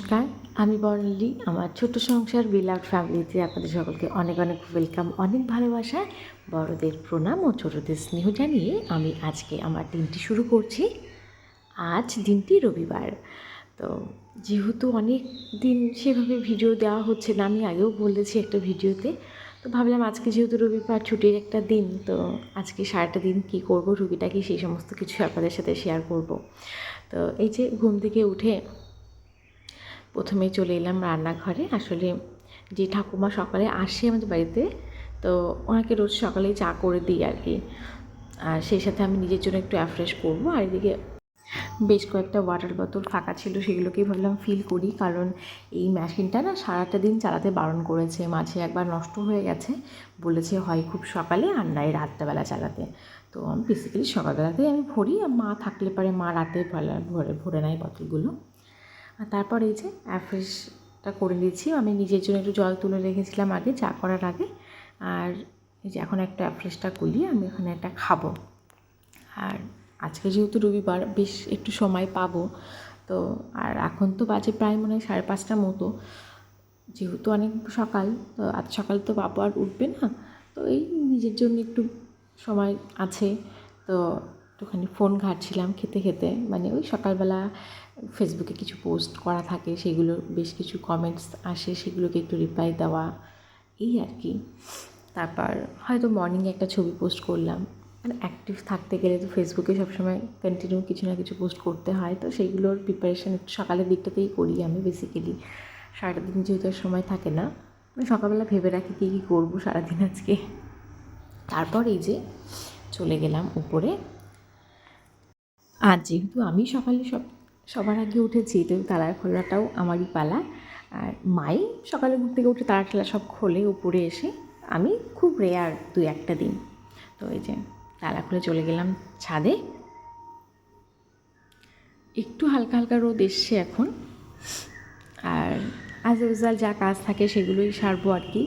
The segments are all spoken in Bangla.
নমস্কার, আমি বর্ণালী। আমার ছোট সংসার বিলাভ ফ্যামিলিতে আপনাদের সকলকে অনেক অনেক ওয়েলকাম অনেক ভালোবাসা। বড়দের প্রণাম ও ছোটদের স্নেহ জানিয়ে আমি আজকে আমার দিনটি শুরু করছি। আজ দিনটি রবিবার। তো যেহেতু অনেক দিন সেভাবে ভিডিও দেওয়া হচ্ছে না, আমি আগেও বলেছি একটা ভিডিওতে তো। ভাবলাম আজকে যেহেতু রবিবার, ছুটির একটা দিন, তো আজকে সারাটা দিন কী করব কি সেই সমস্ত কিছু আপনাদের সাথে শেয়ার করব। তো এই যে ঘুম থেকে উঠে প্রথমেই চলে এলাম রান্নাঘরে। আসলে যে ঠাকুমা সকালে আসে আমাদের বাড়িতে, তো ওনাকে রোজ সকালেই চা করে দিই আর কি। আর সেই সাথে আমি নিজের জন্য একটু অ্যাফ্রেশ করব। আর এদিকে বেশ কয়েকটা ওয়াটার বোতল ফাঁকা ছিল, সেগুলোকেই ভাবলাম ফিল করি। কারণ এই মেশিনটা না সারাটা দিন চালাতে বারণ করেছে। মাঝে একবার নষ্ট হয়ে গেছে। বলেছে হয় খুব সকালে, আর নয় রাত্রেবেলা চালাতে। তো আমি বেসিক্যালি সকালবেলাতেই আমি ভরি। আর মা থাকলে পারে মা রাতে ভরে ভরে নেয় বোতলগুলো আর তারপর এই যে অ্যাফ্রেশটা করে নিয়েছি। আমি নিজের জন্য একটু জল তুলে রেখেছিলাম আগে, চা করার আগে। আর এই যে এখন একটা অ্যাফ্রেশটা করলি আমি ওখানে একটা খাব। আর আজকে যেহেতু রবিবার, বেশ একটু সময় পাবো। তো আর এখন তো বাজে প্রায় মনে হয় সাড়ে পাঁচটার মতো। যেহেতু অনেক সকাল, তো আজ সকাল তো বাবু আর উঠবে না। তো এই নিজের জন্য একটু সময় আছে। তো একটুখানি ফোন ঘাটছিলাম খেতে খেতে। মানে ওই সকালবেলা ফেসবুকে কিছু পোস্ট করা থাকে, সেগুলো বেশ কিছু কমেন্টস আসে, সেগুলোকে একটু রিপ্লাই দেওয়া, এই আর কি। তারপর হয়তো মর্নিংয়ে একটা ছবি পোস্ট করলাম। মানে অ্যাক্টিভ থাকতে গেলে তো ফেসবুকে সবসময় কন্টিনিউ কিছু না কিছু পোস্ট করতে হয়। তো সেইগুলোর প্রিপারেশান একটু সকালের দিকটাতেই করি আমি বেসিক্যালি সারাটা দিন যেহেতু সময় থাকে না মানে সকালবেলা ভেবে রাখি কী কী করব সারাদিন আজকে। তারপর এই যে চলে গেলাম উপরে। আর যেহেতু আমি সকালে সব, সবার আগে উঠেছি, তো তালার খোলাটাও আমারই পালা। আর মাই সকালে ঘুম থেকে উঠে তালা ঠালা সব খোলে উপরে এসে। আমি খুব রেয়ার দুই একটা দিন। তো এই যে তালা খুলে চলে গেলাম ছাদে। একটু হালকা হালকা রোদ এসছে এখন। আর আজ ইউজাল যা কাজ থাকে সেগুলোই সারবো আর কি।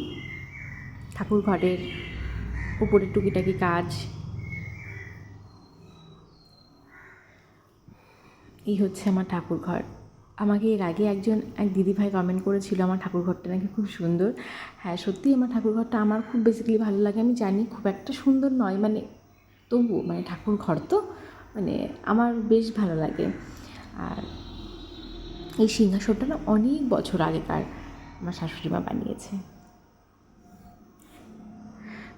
ঠাকুর ঘরের উপরের টুকিটাকি কাজ এই হচ্ছে আমার ঠাকুর ঘর আমাকে এর আগে একজন, এক দিদিভাই কমেন্ট করেছিল আমার ঠাকুর ঘরটা নাকি খুব সুন্দর। হ্যাঁ সত্যি আমার ঠাকুর ঘরটা আমার খুব বেসিক্যালি ভালো লাগে। আমি জানি খুব একটা সুন্দর নয় মানে তবু মানে ঠাকুর ঘর তো মানে আমার বেশ ভালো লাগে। আর এই সিংহাসনটা না অনেক বছর আগেকার আমার শাশুড়ি মা বানিয়েছে।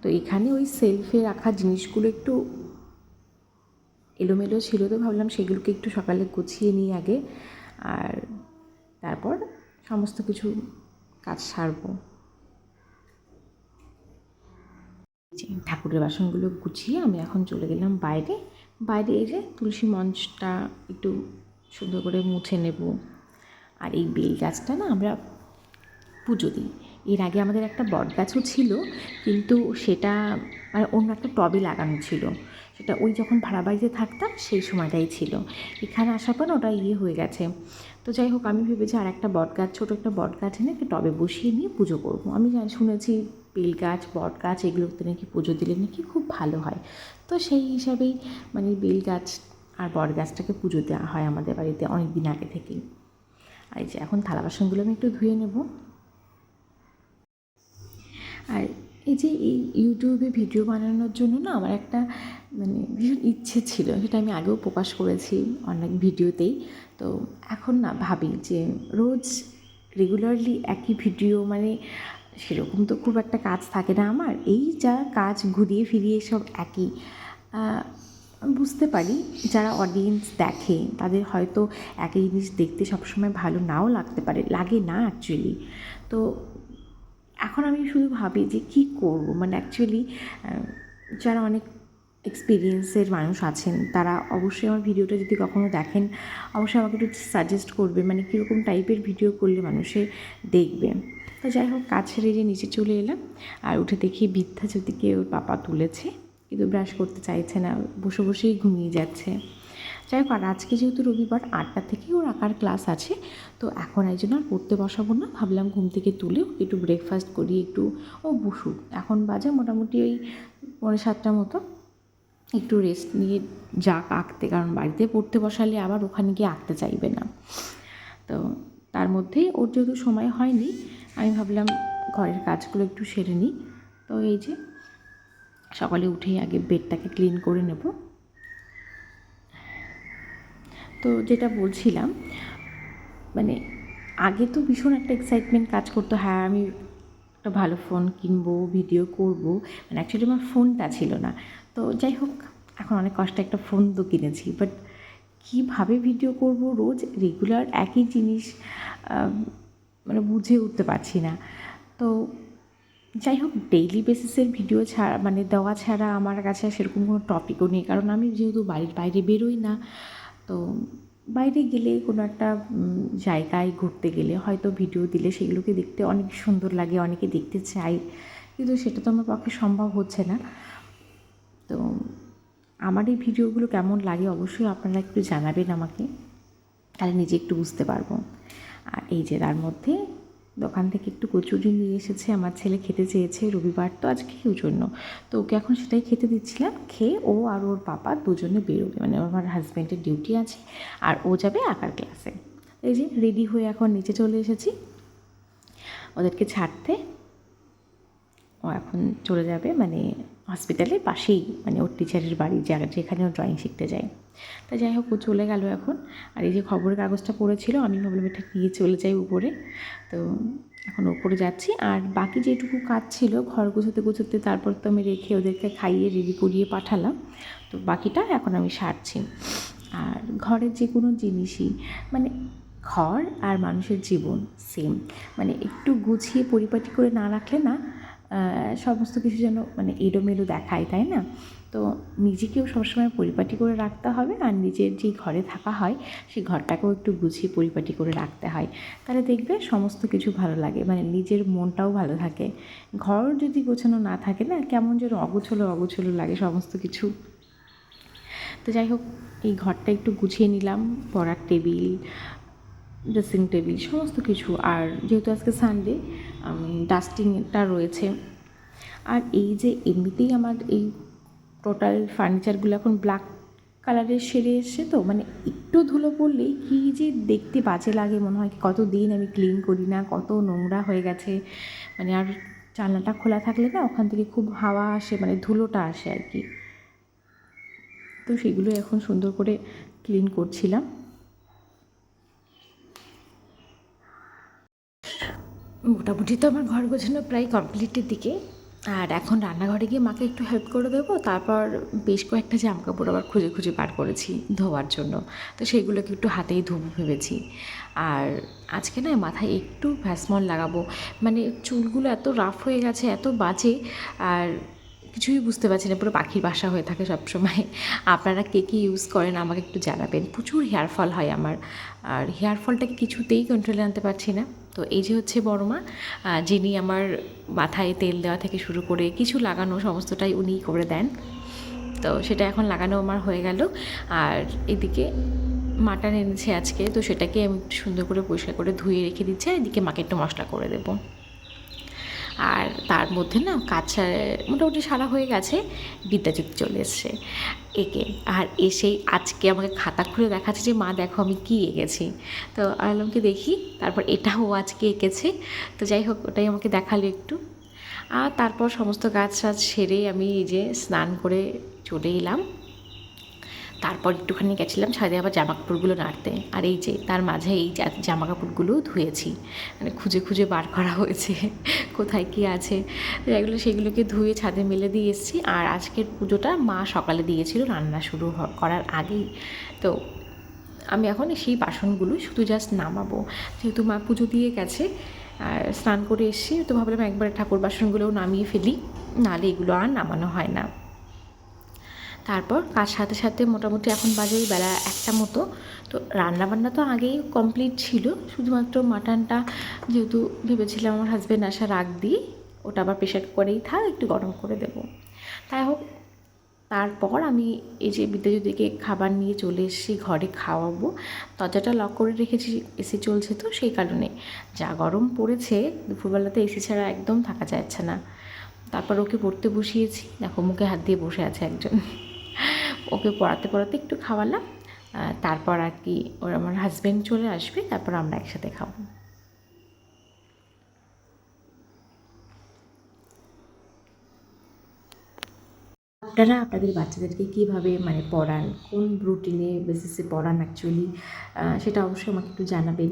তো এখানে ওই সেলফে রাখা জিনিসগুলো একটু এলোমেলো ছিল তো ভাবলাম সেগুলোকে একটু সকালে গুছিয়ে নিই আগে। আর তারপর সমস্ত কিছু কাজ সারবো। ঠাকুরের বাসনগুলো গুছিয়ে আমি এখন চলে গেলাম বাইরে। বাইরে এসে তুলসী মঞ্চটা একটু সুন্দর করে মুছে নেব। আর এই বেল গাছটা না আমরা পুজো দিই। এর আগে আমাদের একটা বট গাছও ছিল, কিন্তু সেটা মানে অন্য একটা টবে লাগানো ছিল। সেটা ওই যখন ভাড়া বাড়িতে থাকতাম, সেই সময়টাই ছিল। এখানে আসার পর ওটা ইয়ে হয়ে গেছে। তো যাই হোক, আমি ভেবেছি আর একটা বট গাছ ছোটো একটা বট গাছ এনে একটা টবে বসিয়ে নিয়ে পুজো করব। আমি শুনেছি বেল গাছ বট গাছ এগুলোতে নাকি পুজো দিলে নাকি খুব ভালো হয়। তো সেই হিসাবেই মানে বেল গাছ আর বট গাছটাকে পুজো দেওয়া হয় আমাদের বাড়িতে অনেক দিন আগে থেকেই। আর এই যে এখন থালা বাসনগুলো আমি একটু ধুয়ে নেব। আর এই যে এই ইউটিউবে ভিডিও বানানোর জন্য না আমার একটা মানে ভীষণ ইচ্ছে ছিল, সেটা আমি আগেও প্রকাশ করেছি অনেক ভিডিওতেই। তো এখন না ভাবি যে রোজ রেগুলারলি একই ভিডিও মানে সেরকম তো খুব একটা কাজ থাকে না আমার, এই যা কাজ ঘুরিয়ে ফিরিয়ে সব একই। বুঝতে পারি যারা অডিয়েন্স দেখে তাদের হয়তো একই জিনিস দেখতে সবসময় ভালো নাও লাগতে পারে, লাগে না অ্যাকচুয়ালি তো এখন আমি শুধু ভাবি যে কী করব। মানে অ্যাকচুয়ালি যারা অনেক এক্সপিরিয়েন্সের মানুষ আছেন, তারা অবশ্যই আমার ভিডিওটা যদি কখনও দেখেন, অবশ্যই আমাকে একটু সাজেস্ট করবে। মানে কীরকম টাইপের ভিডিও করলে মানুষে দেখবে। তো যাই হোক, কাজ ছেড়ে যে নিচে চলে এলাম। আর উঠে দেখি বৃদ্ধা জ্যোতিকে ওর পাপা তুলেছে। কিন্তু ব্রাশ করতে চাইছে না, বসে বসেই ঘুমিয়ে যাচ্ছে। যাই হোক, আর আজকে যেহেতু রবিবার, আটটা থেকেই ওর আঁকার ক্লাস আছে, তো এখন এই জন্য আর পড়তে বসাবো না। ভাবলাম ঘুম থেকে তুলে একটু ব্রেকফাস্ট করি একটু ও বসুক। এখন বাজে মোটামুটি ওই পৌনে সাতটা মতো। একটু রেস্ট নিয়ে যাক আঁকতে, কারণ বাড়িতে পড়তে বসালে আবার ওখানে গিয়ে আঁকতে চাইবে না। তো তার মধ্যেই ওর যেহেতু সময় হয়নি, আমি ভাবলাম ঘরের কাজগুলো একটু সেরে নিই। তো এই যে সকালে উঠেই আগে বেডটাকে ক্লিন করে নেব। তো যেটা বলছিলাম মানে আগে তো ভীষণ একটা এক্সাইটমেন্ট কাজ করতো হ্যাঁ আমি একটা ভালো ফোন কিনবো ভিডিও করব মানে অ্যাকচুয়ালি আমার ফোনটা ছিল না। তো যাই হোক, এখন অনেক কষ্টে একটা ফোন তো কিনেছি বাট কীভাবে ভিডিও করব রোজ রেগুলার একই জিনিস মানে বুঝে উঠতে পারছি না। তো যাই হোক ডেইলি বেসিসের ভিডিও ছাড়া মানে দেওয়া ছাড়া আমার কাছে সেরকম কোনো টপিকও নেই, কারণ আমি যেহেতু বাড়ির বাইরে বেরোই না তো বাইরে গেলে কোনো একটা জায়গায় ঘুরতে গেলে হয়তো ভিডিও দিলে সেগুলোকে দেখতে অনেক সুন্দর লাগে, অনেকে দেখতে চাই কিন্তু সেটা তো আমার পক্ষে সম্ভব হচ্ছে না। তো আমার এই ভিডিওগুলো কেমন লাগে অবশ্যই আপনারা একটু জানাবেন আমাকে, তাহলে নিজে একটু বুঝতে পারব। আর এই যে তার মধ্যে দোকান থেকে একটু কচুরি নিয়ে এসেছে, আমার ছেলে খেতে চেয়েছে রবিবার তো আজকে ওই জন্য। তো ওকে এখন সেটাই খেতে দিচ্ছিলাম, খেয়ে ও আর ওর বাবা দুজনে বেরোবে মানে আমার হাজব্যান্ডের ডিউটি আছে আর ও যাবে আঁকার ক্লাসে এই যে রেডি হয়ে এখন নিচে চলে এসেছি। ওদেরকে ছাড়তে ও এখন চলে যাবে মানে হসপিটালের পাশেই মানে ওর টিচারের বাড়ি যেখানে ও ড্রয়িং শিখতে যায়। তা যাই হোক, ও চলে গেল এখন। আর এই যে খবরের কাগজটা পড়েছিল, আমি ভাবলাম এটা নিয়ে চলে যাই উপরে। তো এখন ওপরে যাচ্ছি। আর বাকি যেটুকু কাজ ছিল, ঘর গুছোতে গুছোতে তারপর তো আমি রেখে ওদেরকে খাইয়ে রেডি করিয়ে পাঠালাম। তো বাকিটা এখন আমি সারছি। আর ঘরের যে কোনো জিনিসই মানে ঘর আর মানুষের জীবন সেম মানে একটু গুছিয়ে পরিপাটি করে না রাখলে না সমস্ত কিছু যেন মানে এলোমেলো দেখায়, তাই না? তো নিজেকেও সবসময় পরিপাটি করে রাখতে হবে আর নিজের যে ঘরে থাকা হয়, সেই ঘরটাকেও একটু গুছিয়ে পরিপাটি করে রাখতে হয়। তাহলে দেখবে সমস্ত কিছু ভালো লাগে মানে নিজের মনটাও ভালো থাকে। ঘর যদি গোছানো না থাকে না, কেমন যেন অগোছলো অগোছলো লাগে সমস্ত কিছু। তো যাই হোক, এই ঘরটা একটু গুছিয়ে নিলাম, পড়ার টেবিল ড্রেসিং টেবিল সমস্ত কিছু। আর যেহেতু আজকে সানডে ডাস্টিংটা রয়েছে। আর এই যে এমনিতেই আমার এই টোটাল ফার্নিচারগুলো এখন ব্ল্যাক কালারের সেরে এসছে তো মানে একটু ধুলো পড়লেই কী যে দেখতে বাজে লাগে, মনে হয় কি কত দিন আমি ক্লিন করি না, কত নোংরা হয়ে গেছে। মানে আর জানলাটা খোলা থাকলে না ওখান থেকে খুব হাওয়া আসে মানে ধুলোটা আসে আর কি। তো সেগুলো এখন সুন্দর করে ক্লিন করছিলাম। মোটামুটি তো আমার ঘর গোছানো প্রায় কমপ্লিটের দিকে। আর এখন রান্নাঘরে গিয়ে মাকে একটু হেল্প করে দেবো, তারপর বেশ কয়েকটা জামা কাপড় আবার খুঁজে খুঁজে বার করেছি ধোয়ার জন্য। তো সেইগুলোকে একটু হাতেই ধুবো ভেবেছি। আর আজকে না মাথায় একটু ভ্যাসমল লাগাবো। মানে চুলগুলো এত রাফ হয়ে গেছে, এত বাজে, আর কিছুই বুঝতে পারছি না, পুরো পাখির বাসা হয়ে থাকে সবসময়। আপনারা কে কী ইউজ করেন আমাকে একটু জানাবেন। প্রচুর হেয়ার ফল হয় আমার। আর হেয়ার ফলটাকে কিছুতেই কন্ট্রোলে আনতে পারছি না। তো এই যে হচ্ছে বড় মা যিনি আমার মাথায় তেল দেওয়া থেকে শুরু করে কিছু লাগানো সমস্তটাই উনিই করে দেন। তো সেটা এখন লাগানো আমার হয়ে গেল। আর এদিকে মাটন এনেছে আজকে, তো সেটাকে আমি সুন্দর করে পরিষ্কার করে ধুয়ে রেখে দিচ্ছি, আর এদিকে মাকে একটু মশলা করে দেবো। আর তার মধ্যে না কাজ মোটামুটি সারা হয়ে গেছে বিদ্যাজ্যোতি চলে এসছে। একে, আর এসেই আজকে আমাকে খাতা খুলে দেখাচ্ছে যে, মা, দেখো আমি কী এঁকেছি। তো আলমকে দেখি। তারপর এটাও আজকে এঁকেছে। তো যাই হোক, ওটাই আমাকে দেখাল একটু। আর তারপর সমস্ত কাজ টাজ সেরে আমি এই যে স্নান করে চলে এলাম। তারপর একটুখানি গেছিলাম ছাদে আবার জামা কাপড়গুলো নাড়তে। আর এই যে, তার মাঝে এই জামা কাপড়গুলোও ধুয়েছি। মানে খুঁজে খুঁজে বার করা হয়েছে, কোথায় কী আছে। এগুলো, সেগুলোকে ধুয়ে ছাদে মেলে দিয়ে এসেছি। আর আজকের পুজোটা মা সকালে দিয়েছিল, রান্না শুরু করার আগেই। তো আমি এখন সেই বাসনগুলো শুধু জাস্ট নামাবো। যেহেতু মা পুজো দিয়ে গেছে, আর স্নান করে এসেছি, তো ভাবলাম একবার ঠাকুর বাসনগুলোও নামিয়ে ফেলি। নাহলে এগুলো আর নামানো হয় না। তারপর কাজ সাথে সাথে মোটামুটি এখন বাজে বেলা একটা মতো। তো রান্নাবান্না তো আগেই কমপ্লিট ছিল। শুধুমাত্র মাটনটা যেহেতু ভেবেছিলাম আমার হাজব্যান্ড আসার আগ দিয়ে, ওটা আবার প্রেশার করেই থাক, একটু গরম করে দেবো। তাই হোক, তারপর আমি এই যে বিদ্যাজ্যোতিকে খাবার নিয়ে চলে এসেছি, ঘরে খাওয়াবো। দরজাটা লক করে রেখেছি এসি চলছে তো সেই কারণে। যা গরম পড়েছে, দুপুরবেলাতে এসি ছাড়া একদম থাকা যাচ্ছে না। তারপর ওকে পড়তে বসিয়েছি। দেখো, মুখে হাত দিয়ে বসে আছে একজন। ওকে পড়াতে পড়াতে একটু খাওয়ালাম। তারপর আর কি ওর আমার হাজব্যান্ড চলে আসবে, তারপর আমরা একসাথে খাব। আপনারা আপনাদের বাচ্চাদেরকে কীভাবে মানে পড়ান? কোন রুটিনে বেসিসে পড়ান অ্যাকচুয়ালি সেটা অবশ্যই আমাকে একটু জানাবেন।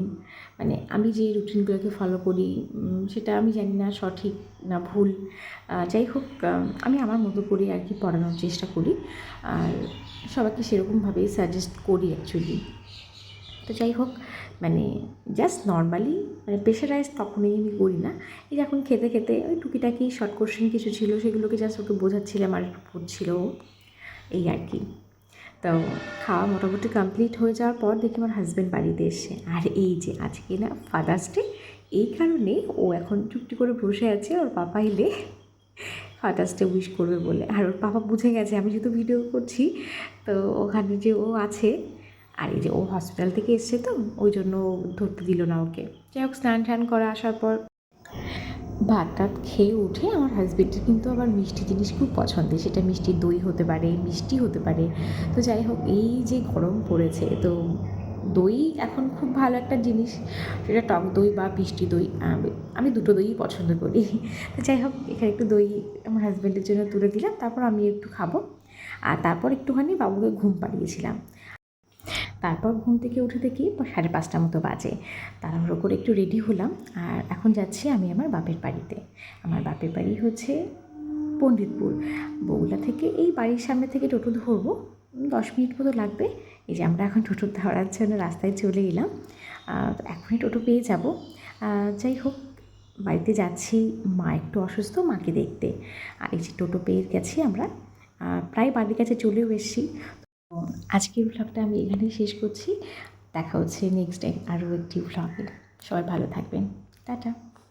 মানে আমি যে রুটিনগুলোকে ফলো করি সেটা আমি জানি না সঠিক না ভুল। যাই হোক আমি আমার মতো করে আর কি পড়ানোর চেষ্টা করি। আর সবাইকে সেরকমভাবেই সাজেস্ট করি অ্যাকচুয়ালি তো যাই হোক মানে জাস্ট নর্মালি মানে প্রেশারাইজ তখনই আমি করি না। এই এখন খেতে খেতে ওই টুকিটাকি শর্ট কোশ্চেন কিছু ছিল, সেগুলোকে জাস্ট ওকে বোঝাচ্ছিলাম আর একটু পড়ছিল। এই আর কি। তো খাওয়া মোটামুটি কমপ্লিট হয়ে যাওয়ার পর দেখি আমার হাজব্যান্ড বাড়িতে এসছে। আর এই যে আজকে না ফাদার্স ডে এই কারণে ও এখন চুপটি করে বসে আছে, ওর পাপা এলে ফাদার্স ডে উইশ করবে বলে। আর ওর পাপা বুঝে গেছে, আমি যেহেতু ভিডিও করছি, তো ওখানে যে ও আছে আর এই যে ও হসপিটাল থেকে এসছে তো, ওই জন্য ধরতে দিল না ওকে। যাই হোক, স্নান টান করে আসার পর ভাত টাত খেয়ে উঠে আমার হাজবেন্ডের কিন্তু আবার মিষ্টি জিনিস খুব পছন্দের সেটা মিষ্টি দই হতে পারে, মিষ্টি হতে পারে। তো যাই হোক, এই যে গরম পড়েছে, তো দই এখন খুব ভালো একটা জিনিস। সেটা টক দই বা মিষ্টি দই, আমি- আমি দুটো দইই পছন্দ করি। তো যাই হোক, এখানে একটু দই আমার হাজব্যান্ডের জন্য তুলে দিলাম, তারপর আমি একটু খাব। আর তারপর একটুখানি বাবুকে ঘুম পাড়িয়েছিলাম। তারপর ঘুম থেকে উঠে দেখি সাড়ে পাঁচটা মতো বাজে। তাড়াহুড়ো করে একটু রেডি হলাম, আর এখন যাচ্ছি আমি আমার বাপের বাড়িতে। আমার বাপের বাড়ি হচ্ছে পণ্ডিতপুর। বগুলা থেকে এই বাড়ির সামনে থেকে টোটো ধরবো, দশ মিনিট মতো লাগবে। এই যে আমরা এখন টোটো ধরার জন্য রাস্তায় চলে এলাম। এখনই টোটো পেয়ে যাব। যাই হোক, বাড়িতে যাচ্ছি, মা একটু অসুস্থ, মাকে দেখতে। আর এই যে টোটো পেয়ে গেছি আমরা। প্রায় বাড়ির কাছে চলেও এসেছি। আজকের ব্লগটা আমি এখানেই শেষ করছি। দেখা হচ্ছে নেক্সট টাইম আরও একটি ব্লগে সবাই ভালো থাকবেন। টাটা।